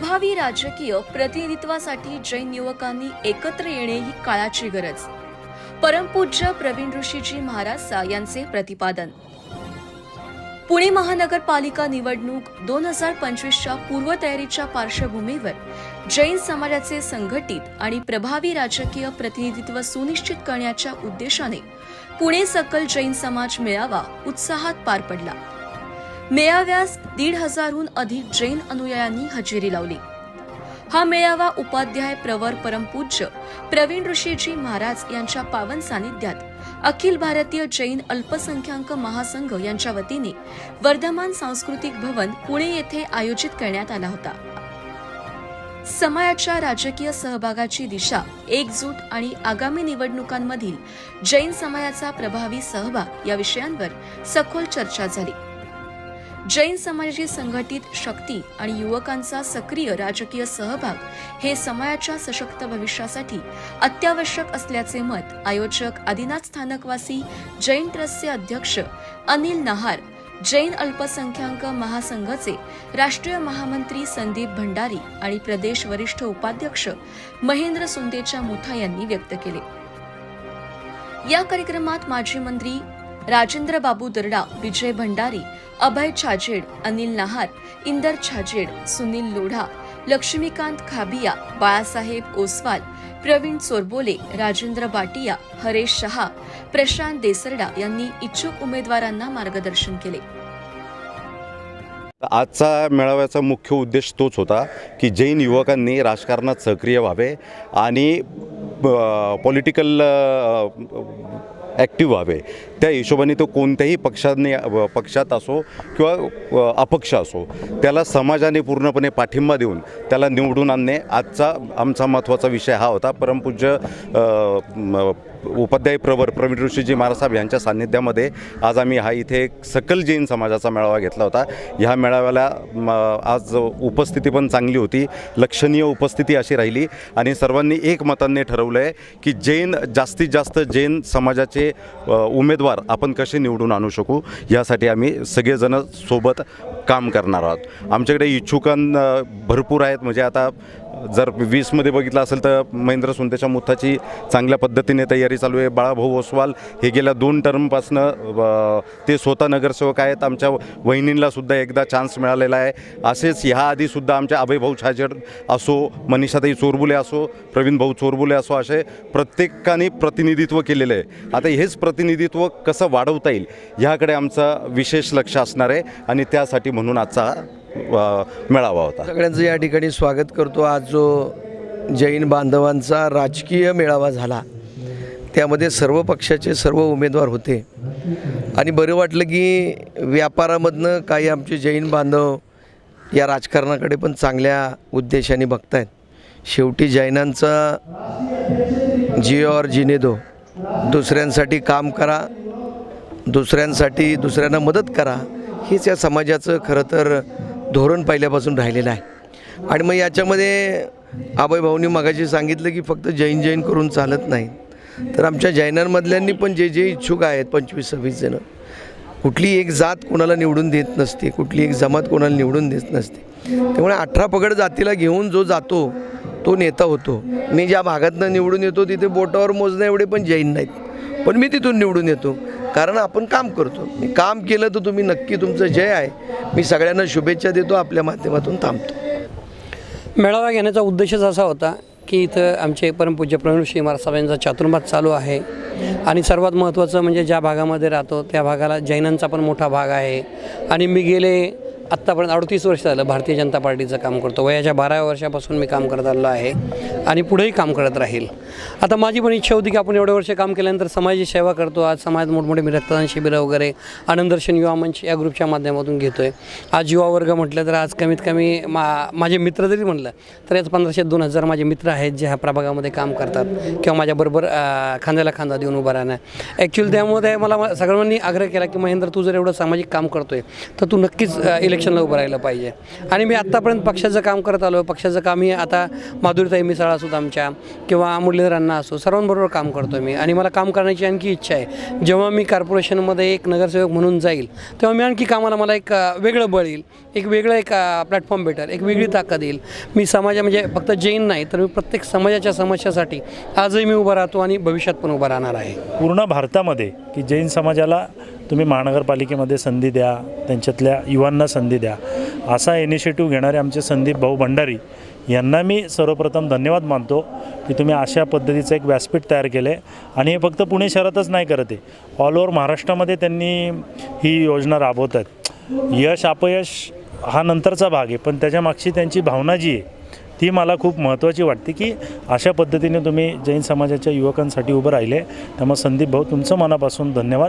प्रभावी राजकीय प्रतिनिधित्वासाठी जैन युवकांनी एकत्र येणे ही काळाची गरज. परमपूज्य प्रवीण ऋषीजी महाराज यांचे प्रतिपादन. पुणे महानगरपालिका निवडणूक दोन हजार पंचवीसच्या पूर्वतयारीच्या पार्श्वभूमीवर जैन समाजाचे संघटित आणि प्रभावी राजकीय प्रतिनिधित्व सुनिश्चित करण्याच्या उद्देशाने पुणे सकल जैन समाज मेळावा उत्साहात पार पडला. मेळाव्यास दीड हजारहून अधिक जैन अनुयायांनी हजेरी लावली. हा मेळावा उपाध्याय प्रवर परमपूज्य प्रवीण ऋषीजी महाराज यांच्या पावन सानिध्यात अखिल भारतीय जैन अल्पसंख्याक महासंघ यांच्या वतीने वर्धमान सांस्कृतिक भवन पुणे येथे आयोजित करण्यात आला होता. समाजाच्या राजकीय सहभागाची दिशा एकजूट आणि आगामी निवडणुकांमधील जैन समाजाचा प्रभावी सहभाग या विषयांवर सखोल चर्चा झाली. जैन समाजाची संघटित शक्ती आणि युवकांचा सक्रिय राजकीय सहभाग हे समाजाच्या सशक्त भविष्यासाठी अत्यावश्यक असल्याचे मत आयोजक आदिनाथ स्थानकवासी जैन ट्रस्टचे अध्यक्ष अनिल नहार जैन अल्पसंख्याक महासंघाचे राष्ट्रीय महामंत्री संदीप भंडारी आणि प्रदेश वरिष्ठ उपाध्यक्ष महेंद्र सुंदेच्या मुथा यांनी व्यक्त केले. या कार्यक्रमात माजी मंत्री राजेंद्र बाबू दर्डा विजय भंडारी अभय छाजेड अनिल नाहात इंदर छाजेड सुनील लोढा लक्ष्मीकांत खाबिया बाळासाहेब ओसवाल प्रवीण चोरबोले राजेंद्र बाटिया हरेश शहा प्रशांत देसरडा यांनी इच्छुक उमेदवारांना मार्गदर्शन केले. आजचा मेळाव्याचा मुख्य उद्देश तोच होता की जैन युवकांनी राजकारणात सक्रिय व्हावे आणि पॉलिटिकल ॲक्टिव्ह व्हावे. त्या हिशोबाने तो कोणत्याही पक्षाने पक्षात असो किंवा अपक्ष असो त्याला समाजाने पूर्णपणे पाठिंबा देऊन त्याला निवडून आणणे आजचा आमचा महत्त्वाचा विषय हा होता. परमपूज्य उपाध्याय प्रवर प्रवीण ऋषीजी महाराज यांच्या सान्निध्यामध्ये आज आम्ही हा इथे एक सकल जैन समाजाचा मेळावा घेतला होता. ह्या मेळाव्याला म, आज उपस्थिती पण चांगली होती. लक्षणीय उपस्थिती अशी राहिली आणि सर्वांनी एक मतांनी ठरवलं आहे की जैन जास्तीत जास्त जैन समाजाचे उमेदवार आपण कसे निवडून आणू शकू? यासाठी आम्ही सगळेजण सोबत काम करणार आहोत. आमच्याकडे इच्छुकां भरपूर आहेत. म्हणजे आता जर वीसमध्ये बघितलं असेल तर महेंद्र सुंदेच्या मुथाची चांगल्या पद्धतीने तयारी चालू आहे. बाळाभाऊ ओसवाल हे गेल्या दोन टर्मपासनं ते स्वतः नगरसेवक आहेत. आमच्या वहिनींलासुद्धा एकदा चान्स मिळालेला आहे. असेच ह्या आधीसुद्धा आमच्या अभयभाऊ छाजड असो मनीषाताई चोरबुले असो प्रवीण भाऊ चोरबुले असो असे प्रत्येकाने प्रतिनिधित्व केलेलं आहे. आता हेच प्रतिनिधित्व कसं वाढवता येईल ह्याकडे आमचं विशेष लक्ष असणार आहे. आणि त्यासाठी म्हणून आजचा मेळावा होता. सगळ्यांचं या ठिकाणी स्वागत करतो. आज जो जैन बांधवांचा राजकीय मेळावा झाला त्यामध्ये सर्व पक्षाचे सर्व उमेदवार होते. आणि बरं वाटलं की व्यापारामधनं काही आमचे जैन बांधव या राजकारणाकडे पण चांगल्या उद्देशाने बघतायत. शेवटी जैनांचा जी और जिने दो दुसऱ्यांसाठी काम करा दुसऱ्यांसाठी दुसऱ्यांना मदत करा हेच या समाजाचं खरं तर धोरण पहिल्यापासून राहिलेलं आहे. आणि मग याच्यामध्ये आबाई भाऊनी मगाशी सांगितलं की फक्त जैन जैन करून चालत नाही. तर आमच्या जैनांमधल्यांनी पण जे जे इच्छुक आहेत पंचवीस सव्वीस जणं कुठली एक जात कोणाला निवडून देत नसते कुठली एक जमात कोणाला निवडून देत नसते. त्यामुळे अठरा पगड जातीला घेऊन जो जातो तो नेता होतो. मी ज्या भागातनं निवडून येतो तिथे बोटावर मोजण्या एवढे पण जैन नाहीत. पण मी तिथून निवडून येतो. कारण आपण काम करतो. मी काम केलं तर तुम्ही नक्की तुमचं जय आहे. मी सगळ्यांना शुभेच्छा देतो आपल्या माध्यमातून थांबतो. मेळावा घेण्याचा उद्देशच असा होता की इथं आमचे परमपूज्य प्रवीण श्री महाराज साहेबांचा चातुर्मास चालू आहे. आणि सर्वात महत्त्वाचं म्हणजे ज्या भागामध्ये राहतो त्या भागाला जैनांचा पण मोठा भाग आहे. आणि मी गेले आत्तापर्यंत अडतीस वर्ष झालं भारतीय जनता पार्टीचं काम करतो. वयाच्या बाराव्या वर्षापासून मी काम करत आलेलो आहे. आणि पुढेही काम करत राहील. आता माझी पण इच्छा होती की आपण एवढे वर्ष काम केल्यानंतर समाजाची सेवा करतो. आज समाजात मोठमोठे मी रक्तदान शिबिरं वगैरे आनंदर्शन युवा मंच या ग्रुपच्या माध्यमातून घेतो आहे आज युवा वर्ग म्हटलं तर आज कमीत कमी मा माझे मित्र जरी म्हटलं तर याच पंधराशे दोन हजार माझे मित्र आहेत जे ह्या प्रभागामध्ये काम करतात किंवा माझ्याबरोबर खांद्याला खांदा देऊन उभा राहणं. ॲक्च्युली त्यामध्ये मला सगळ्यांनी आग्रह केला की महेंद्र तू जर एवढं सामाजिक काम करतो आहे तर तू नक्कीच इलेक्शनला उभं राहिलं पाहिजे. आणि मी आत्तापर्यंत पक्षाचं काम करत आलो. पक्षाचं काम ही आता माधुरीताई मिसाळ असोत आमच्या किंवा मुरलीधरांना असो सर्वांबरोबर काम करतो मी. आणि मला काम करण्याची आणखी इच्छा आहे. जेव्हा मी कॉर्पोरेशनमध्ये एक नगरसेवक म्हणून जाईल तेव्हा मी आणखी कामाला मला एक वेगळं बळ येईल. एक वेगळं एक प्लॅटफॉर्म भेटेल. एक वेगळी ताकद येईल. मी समाजा म्हणजे फक्त जैन नाही तर मी प्रत्येक समाजाच्या समस्यासाठी आजही मी उभा राहतो आणि भविष्यात पण उभा राहणार आहे. पूर्ण भारतामध्ये की जैन समाजाला तुम्ही महानगरपालिकेमध्ये संधी द्या त्यांच्यातल्या युवांना संधी द्या. असा इनिशिएटिव्ह घेणारे आमचे संदीप भाऊ भंडारी यांना मी सर्वप्रथम धन्यवाद मानतो की तुम्ही अशा पद्धतीचं एक व्यासपीठ तयार केलं आहे आणि हे फक्त पुणे शहरातच नाही करत आहे. ऑल ओव्हर महाराष्ट्रामध्ये त्यांनी ही योजना राबवत आहेत यश अपयश हा नंतरचा भाग आहे. पण त्याच्या मागची त्यांची भावना जी आहे ती मला खूप महत्त्वाची वाटते की अशा पद्धतीने तुम्ही जैन समाजाच्या युवकांसाठी उभं राहिले. त्यामुळे संदीप भाऊ तुमचं मनापासून धन्यवाद.